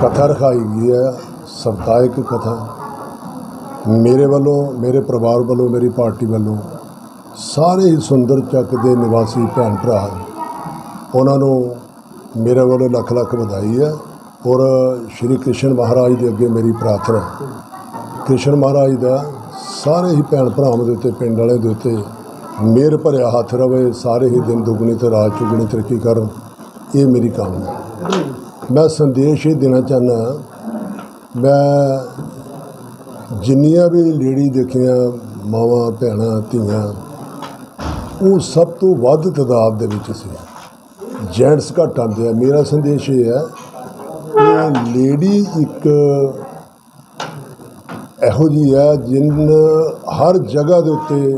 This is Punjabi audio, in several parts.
ਕਥਾ ਰਖਾਈ ਗਈ ਹੈ ਸਪਤਾਹਿਕ ਕਥਾ। ਮੇਰੇ ਵੱਲੋਂ, ਮੇਰੇ ਪਰਿਵਾਰ ਵੱਲੋਂ, ਮੇਰੀ ਪਾਰਟੀ ਵੱਲੋਂ ਸਾਰੇ ਹੀ ਸੁੰਦਰ ਚੱਕ ਦੇ ਨਿਵਾਸੀ ਭੈਣ ਭਰਾ ਉਹਨਾਂ ਨੂੰ ਮੇਰੇ ਵੱਲੋਂ ਲੱਖ ਲੱਖ ਵਧਾਈ ਹੈ ਔਰ ਸ਼੍ਰੀ ਕ੍ਰਿਸ਼ਨ ਮਹਾਰਾਜ ਦੇ ਅੱਗੇ ਮੇਰੀ ਪ੍ਰਾਰਥਨਾ ਕ੍ਰਿਸ਼ਨ ਮਹਾਰਾਜ ਦਾ ਸਾਰੇ ਹੀ ਭੈਣ ਭਰਾਵਾਂ ਦੇ ਉੱਤੇ, ਪਿੰਡ ਵਾਲੇ ਦੇ ਉੱਤੇ ਮੇਰ ਭਰਿਆ ਹੱਥ ਰਵੇ, ਸਾਰੇ ਹੀ ਦਿਨ ਦੁਗਣੀ ਤੇ ਰਾਤ ਚੁਗਣੀ ਤਰੱਕੀ ਕਰਨ ਇਹ ਮੇਰੀ ਕਾਮਨਾ ਹੈ। ਮੈਂ ਸੰਦੇਸ਼ ਇਹ ਦੇਣਾ ਚਾਹੁੰਦਾ ਮੈਂ ਜਿੰਨੀਆਂ ਵੀ ਲੇਡੀ ਦੇਖੀਆਂ, ਮਾਵਾਂ, ਭੈਣਾਂ, ਧੀਆਂ, ਉਹ ਸਭ ਤੋਂ ਵੱਧ ਤਦਾਦ ਦੇ ਵਿੱਚ ਸੀ। ਜੈਂਟਸ ਘੱਟ ਆਉਂਦੇ ਆ। ਮੇਰਾ ਸੰਦੇਸ਼ ਇਹ ਹੈ ਕਿ ਲੇਡੀ ਇੱਕ ਇਹੋ ਜੀ ਹੈ ਜਿਨ ਹਰ ਜਗ੍ਹਾ ਦੇ ਉੱਤੇ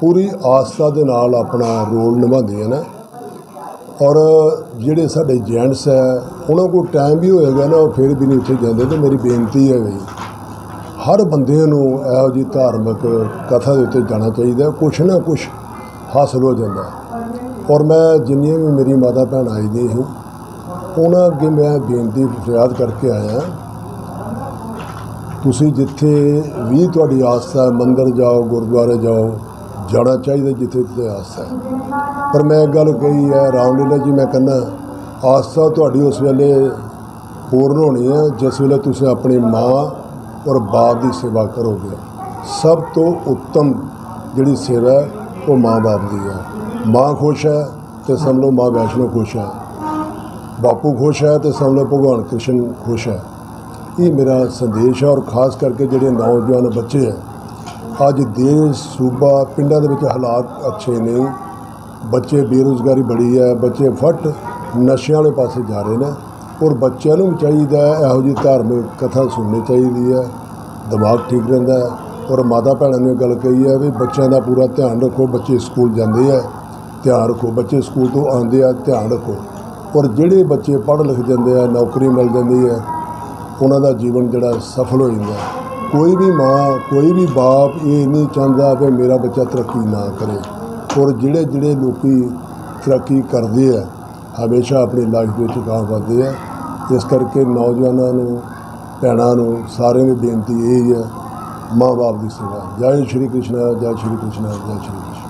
ਪੂਰੀ ਆਸਥਾ ਦੇ ਨਾਲ ਆਪਣਾ ਰੋਲ ਨਿਭਾਉਂਦੀਆਂ ਨੇ। ਔਰ ਜਿਹੜੇ ਸਾਡੇ ਜੈਂਟਸ ਹੈ, ਉਹਨਾਂ ਕੋਲ ਟਾਈਮ ਵੀ ਹੋਏਗਾ ਨਾ, ਉਹ ਫਿਰ ਵੀ ਨਹੀਂ ਉੱਥੇ ਜਾਂਦੇ, ਤੇ ਮੇਰੀ ਬੇਨਤੀ ਹੈ ਵੀ ਹਰ ਬੰਦੇ ਨੂੰ ਇਹੋ ਜੀ ਧਾਰਮਿਕ ਕਥਾ ਦੇ ਉੱਤੇ ਜਾਣਾ ਚਾਹੀਦਾ, ਕੁਛ ਨਾ ਕੁਛ ਹਾਸਲ ਹੋ ਜਾਂਦਾ। ਔਰ ਮੈਂ ਜਿੰਨੀਆਂ ਵੀ ਮੇਰੀ ਮਾਤਾ ਭੈਣ ਆਈ ਦੀ ਸੀ, ਉਹਨਾਂ ਅੱਗੇ ਮੈਂ ਬੇਨਤੀ ਫਰਿਆਦ ਕਰਕੇ ਆਇਆ, ਤੁਸੀਂ ਜਿੱਥੇ ਵੀ ਤੁਹਾਡੀ ਆਸਥਾ ਮੰਦਰ ਜਾਓ, ਗੁਰਦੁਆਰੇ ਜਾਓ ਜਾਣਾ ਚਾਹੀਦਾ ਜਿੱਥੇ ਜਿੱਥੇ ਆਸਥਾ ਹੈ। ਪਰ ਮੈਂ ਇੱਕ ਗੱਲ ਕਹੀ ਹੈ ਰਾਮਲੀਲਾ ਜੀ, ਮੈਂ ਕਹਿੰਦਾ ਆਸਥਾ ਤੁਹਾਡੀ ਉਸ ਵੇਲੇ ਪੂਰਨ ਹੋਣੀ ਹੈ, ਜਿਸ ਵੇਲੇ ਤੁਸੀਂ ਆਪਣੀ ਮਾਂ ਔਰ ਬਾਪ ਦੀ ਸੇਵਾ ਕਰੋਗੇ। ਸਭ ਤੋਂ ਉੱਤਮ ਜਿਹੜੀ ਸੇਵਾ ਹੈ, ਉਹ ਮਾਂ-ਬਾਪ ਦੀ ਹੈ। ਮਾਂ ਖੁਸ਼ ਹੈ ਤੇ ਸਭ ਲਓ ਮਾਂ ਵੈਸ਼ਨੋ ਖੁਸ਼ ਹੈ। ਬਾਪੂ ਖੁਸ਼ ਹੈ ਤੇ ਸਭ ਲਓ ਭਗਵਾਨ ਕ੍ਰਿਸ਼ਨ ਖੁਸ਼ ਹੈ। ਇਹ ਮੇਰਾ ਸੰਦੇਸ਼ ਹੈ ਔਰ ਖਾਸ ਕਰਕੇ ਜਿਹੜੇ ਨੌਜਵਾਨ ਬੱਚੇ ਹੈ ਅੱਜ ਦੇਸ਼ ਸੂਬਾ ਪਿੰਡਾਂ ਦੇ ਵਿੱਚ ਹਾਲਾਤ ਅੱਛੇ ਨਹੀਂ ਬੱਚੇ ਬੇਰੁਜ਼ਗਾਰੀ ਬੜੀ ਹੈ, ਬੱਚੇ ਫਟ ਨਸ਼ਿਆਂ ਵਾਲੇ ਪਾਸੇ ਜਾ ਰਹੇ ਨੇ ਔਰ ਬੱਚਿਆਂ ਨੂੰ ਵੀ ਚਾਹੀਦਾ ਇਹੋ ਜਿਹੀ ਧਾਰਮਿਕ ਕਥਾ ਸੁਣਨੀ ਚਾਹੀਦੀ ਹੈ, ਦਿਮਾਗ ਠੀਕ ਰਹਿੰਦਾ ਹੈ ਔਰ ਮਾਤਾ ਭੈਣਾਂ ਨੇ ਗੱਲ ਕਹੀ ਹੈ ਵੀ ਬੱਚਿਆਂ ਦਾ ਪੂਰਾ ਧਿਆਨ ਰੱਖੋ, ਬੱਚੇ ਸਕੂਲ ਜਾਂਦੇ ਆ, ਧਿਆਨ ਰੱਖੋ, ਬੱਚੇ ਸਕੂਲ ਤੋਂ ਆਉਂਦੇ ਆ, ਧਿਆਨ ਰੱਖੋ ਔਰ ਜਿਹੜੇ ਬੱਚੇ ਪੜ੍ਹ ਲਿਖ ਜਾਂਦੇ ਆ, ਨੌਕਰੀ ਮਿਲ ਜਾਂਦੀ ਹੈ, ਉਹਨਾਂ ਦਾ ਜੀਵਨ ਜਿਹੜਾ ਸਫਲ ਹੋ ਜਾਂਦਾ ਹੈ। ਕੋਈ ਵੀ ਮਾਂ, ਕੋਈ ਵੀ ਬਾਪ ਇਹ ਨਹੀਂ ਚਾਹੁੰਦਾ ਕਿ ਮੇਰਾ ਬੱਚਾ ਤਰੱਕੀ ਨਾ ਕਰੇ। ਔਰ ਜਿਹੜੇ ਜਿਹੜੇ ਲੋਕੀ ਤਰੱਕੀ ਕਰਦੇ ਆ, ਹਮੇਸ਼ਾ ਆਪਣੀ ਲਾਈਫ ਵਿੱਚ ਕਾਮਯਾਬ ਆ, ਇਸ ਕਰਕੇ ਨੌਜਵਾਨਾਂ ਨੂੰ, ਭੈਣਾਂ ਨੂੰ ਸਾਰਿਆਂ ਨੂੰ ਬੇਨਤੀ ਇਹ ਹੀ ਹੈ ਮਾਂ ਬਾਪ ਦੀ ਸੇਵਾ। ਜੈ ਸ਼੍ਰੀ ਕ੍ਰਿਸ਼ਨ, ਜੈ ਸ਼੍ਰੀ ਕ੍ਰਿਸ਼ਨ, ਜੈ ਸ਼੍ਰੀ ਕ੍ਰਿਸ਼ਨ।